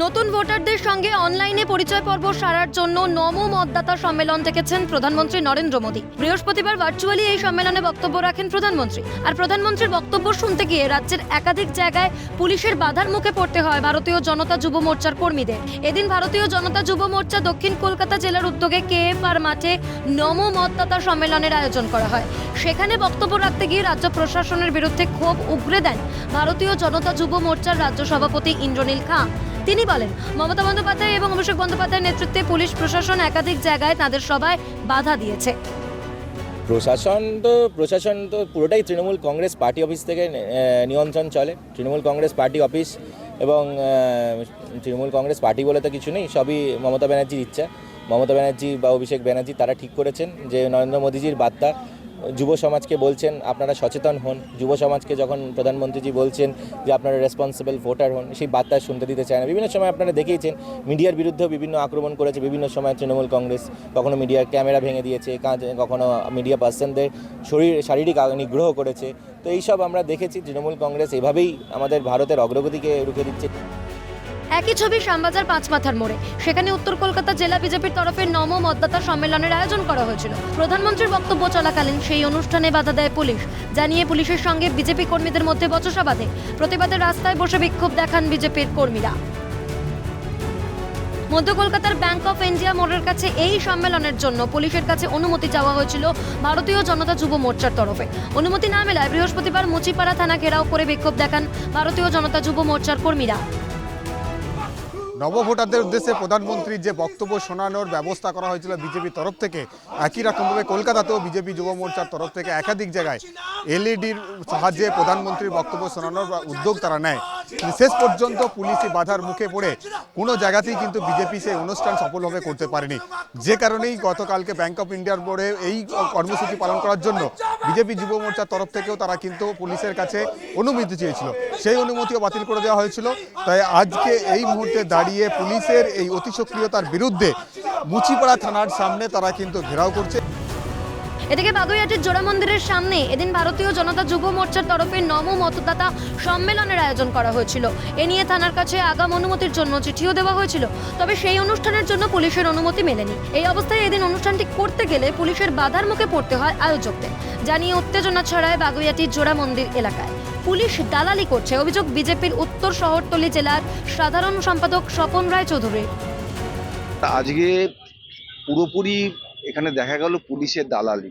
নতুন ভোটারদের সঙ্গে অনলাইনে পরিচয় পর্ব সারার জন্য নমো মতদাতা সম্মেলন ডেকেছেন প্রধানমন্ত্রী নরেন্দ্র মোদী। বৃহস্পতিবার ভার্চুয়ালি এই সম্মেলনে বক্তব্য রাখেন প্রধানমন্ত্রী। আর প্রধানমন্ত্রীর বক্তব্য শুনতে গিয়ে রাজ্যের একাধিক জায়গায় পুলিশের বাধার মুখে পড়তে হয় ভারতীয় জনতা যুব মোর্চার কর্মীদের। এদিন ভারতীয় জনতা যুব মোর্চা দক্ষিণ কলকাতা জেলার উদ্যোগে কেএফআর মাঠে নম মতদাতা সম্মেলনের আয়োজন করা হয়। সেখানে বক্তব্য রাখতে গিয়ে রাজ্য প্রশাসনের বিরুদ্ধে ক্ষোভ উগরে দেন ভারতীয় জনতা যুব মোর্চার রাজ্য সভাপতি ইন্দ্রনীল খাঁ। তিনি বলেন, মমতা বন্দ্যোপাধ্যায় এবং অভিষেক বন্দ্যোপাধ্যায়ের নেতৃত্বে পুলিশ, প্রশাসন একাধিক জায়গায় তাদের সবাই বাধা দিয়েছে। প্রশাসন তো প্রশাসন তো পুরোটাই তৃণমূল কংগ্রেস পার্টি অফিস থেকে নিয়ন্ত্রণ চলে। তৃণমূল কংগ্রেস পার্টি অফিস এবং তৃণমূল কংগ্রেস পার্টি বলে তো কিছু নেই, সবই মমতা ব্যানার্জির ইচ্ছা। মমতা ব্যানার্জি বা অভিষেক ব্যানার্জি তারা ঠিক করেছেন যে, নরেন্দ্র মোদীজির বার্তা যুব সমাজকে বলছেন, আপনারা সচেতন হন। যুব সমাজকে যখন প্রধানমন্ত্রীজি বলছেন যে আপনারা রেসপন্সিবল ভোটার হন, সেই বার্তা শুনতে দিতে চায় না। বিভিন্ন সময় আপনারা দেখেইছেন, মিডিয়ার বিরুদ্ধেও বিভিন্ন আক্রমণ করেছে বিভিন্ন সময় তৃণমূল কংগ্রেস। কখনো মিডিয়ার ক্যামেরা ভেঙে দিয়েছে কখনো মিডিয়া পার্সনদের শরীর, শারীরিক নিগ্রহ করেছে। তো এইসব আমরা দেখেছি, তৃণমূল কংগ্রেস এভাবেই আমাদের ভারতের অগ্রগতিকে রুখে দিচ্ছে। একই ছবি শ্যামবাজার পাঁচ মাথার মোড়ে। সেখানে উত্তর কলকাতা জেলা বিজেপির তরফে নম মতদাতা সম্মেলনের আয়োজন করা হয়েছিল। প্রধানমন্ত্রীর বক্তব্য চলাকালীন সেই অনুষ্ঠানে বাধা দেয় পুলিশ, জানিয়ে পুলিশের সঙ্গে বিজেপি কর্মীদের মধ্যে বচসা বাঁধে। প্রতিবাদে রাস্তায় বসে বিক্ষোভ দেখান বিজেপির কর্মীরা। মধ্য কলকাতার ব্যাংক অফ ইন্ডিয়া মোড়ের কাছে এই সম্মেলনের জন্য পুলিশের কাছে অনুমতি চাওয়া হয়েছিল ভারতীয় জনতা যুব মোর্চার তরফে। অনুমতি না মেলায় বৃহস্পতিবার মুচিপাড়া থানা ঘেরাও করে বিক্ষোভ দেখান ভারতীয় জনতা যুব মোর্চার কর্মীরা। নবভোটারদের উদ্দেশ্যে প্রধানমন্ত্রীর যে বক্তব্য শোনানোর ব্যবস্থা করা হয়েছিল বিজেপির তরফ থেকে, একই রকমভাবে কলকাতাতেও বিজেপি যুব মোর্চার তরফ থেকে একাধিক জায়গায় এলইডির সাহায্যে প্রধানমন্ত্রীর বক্তব্য শোনানোর উদ্যোগ তারা নেয়। শেষ পর্যন্ত পুলিশি বাধার মুখে পড়ে, কোনো জায়গাতেই কিন্তু বিজেপি সেই অনুষ্ঠান সফলভাবে করতে পারেনি। যে কারণেই গতকালকে ব্যাংক অফ ইন্ডিয়ার বোর্ডে এই কর্মসূচি পালন করার জন্য বিজেপি যুব মোর্চার তরফ থেকেও তারা কিন্তু পুলিশের কাছে অনুমতি চেয়েছিল। সেই অনুমতিও বাতিল করে দেওয়া হয়েছিল। তাই আজকে এই মুহূর্তে দাঁড়িয়ে পুলিশের এই অতি সক্রিয়তার বিরুদ্ধে মুচিপাড়া থানার সামনে তারা কিন্তু ঘেরাও করছে। এদিকে বাগুইহাটির জোড়া মন্দিরের সামনে এদিন ভারতীয় জনতা যুব মোর্চার তরফে নম মতদাতা সম্মেলনের আয়োজন করা হয়েছিল। এ নিয়ে থানার কাছে আগাম অনুমতির জন্য চিঠিও দেওয়া হয়েছিল। তবে সেই অনুষ্ঠানের জন্য পুলিশের অনুমতি মেলেনি। এই অবস্থায় এদিন অনুষ্ঠানটি করতে গেলে পুলিশের বাধার মুখে পড়তে হয় আয়োজকদের। জানিয়ে উত্তেজনা ছড়ায় বাগুইহাটির জোড়া মন্দির এলাকায়। পুলিশ দালালি করছে, অভিযোগ বিজেপির উত্তর শহরতলি জেলার সাধারণ সম্পাদক স্বপন রায় চৌধুরী আজকে পুরোপুরি এখানে দেখা গেল পুলিশের দালালি।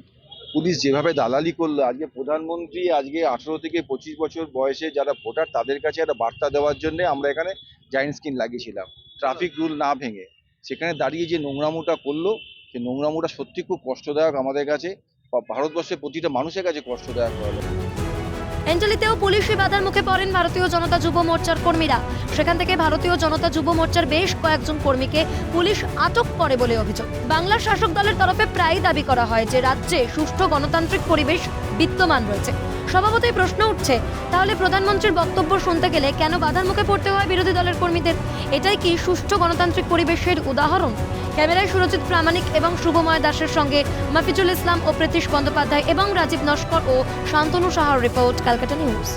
পুলিশ যেভাবে দালালি করল, আজকে প্রধানমন্ত্রী আজকে আঠেরো থেকে পঁচিশ বছর বয়সে যারা ভোটার, তাদের কাছে একটা বার্তা দেওয়ার জন্য আমরা এখানে জাইন্ট স্ক্রিন লাগিয়েছিলাম। ট্রাফিক রুল না ভেঙে। সেখানে দাঁড়িয়ে যে নোংরামোটা করল সেই নোংরামোটা সত্যি খুব কষ্টদায়ক আমাদের কাছে। বা ভারতবর্ষের প্রতিটা মানুষের কাছে কষ্টদায়ক হলো। এঞ্জলিতেও পুলিশি বাধার মুখে পড়েন ভারতীয় জনতা যুব মোর্চার কর্মীরা। সেখান থেকে ভারতীয় জনতা যুব মোর্চার বেশ কয়েকজন কর্মীকে পুলিশ আটক করে বলে অভিযোগ। বাংলার শাসক দলের তরফে প্রায়ই দাবি করা হয় যে রাজ্যে সুষ্ঠু গণতান্ত্রিক পরিবেশ বিদ্যমান রয়েছে। স্বভাবতই প্রশ্ন উঠছে। তাহলে প্রধানমন্ত্রীর বক্তব্য শুনতে গেলে কেন বাধার মুখে পড়তে হয় বিরোধী দলের কর্মীদের? এটাই কি সুষ্ঠু গণতান্ত্রিক পরিবেশের উদাহরণ? ক্যামেরায় সুরজিৎ প্রামাণিক এবং শুভময় দাসের সঙ্গে মাফিজুল ইসলাম ও প্রীতিশ বন্দ্যোপাধ্যায় এবং রাজীব নস্কর ও শান্তনু সাহার রিপোর্ট, ক্যালকাটা নিউজ।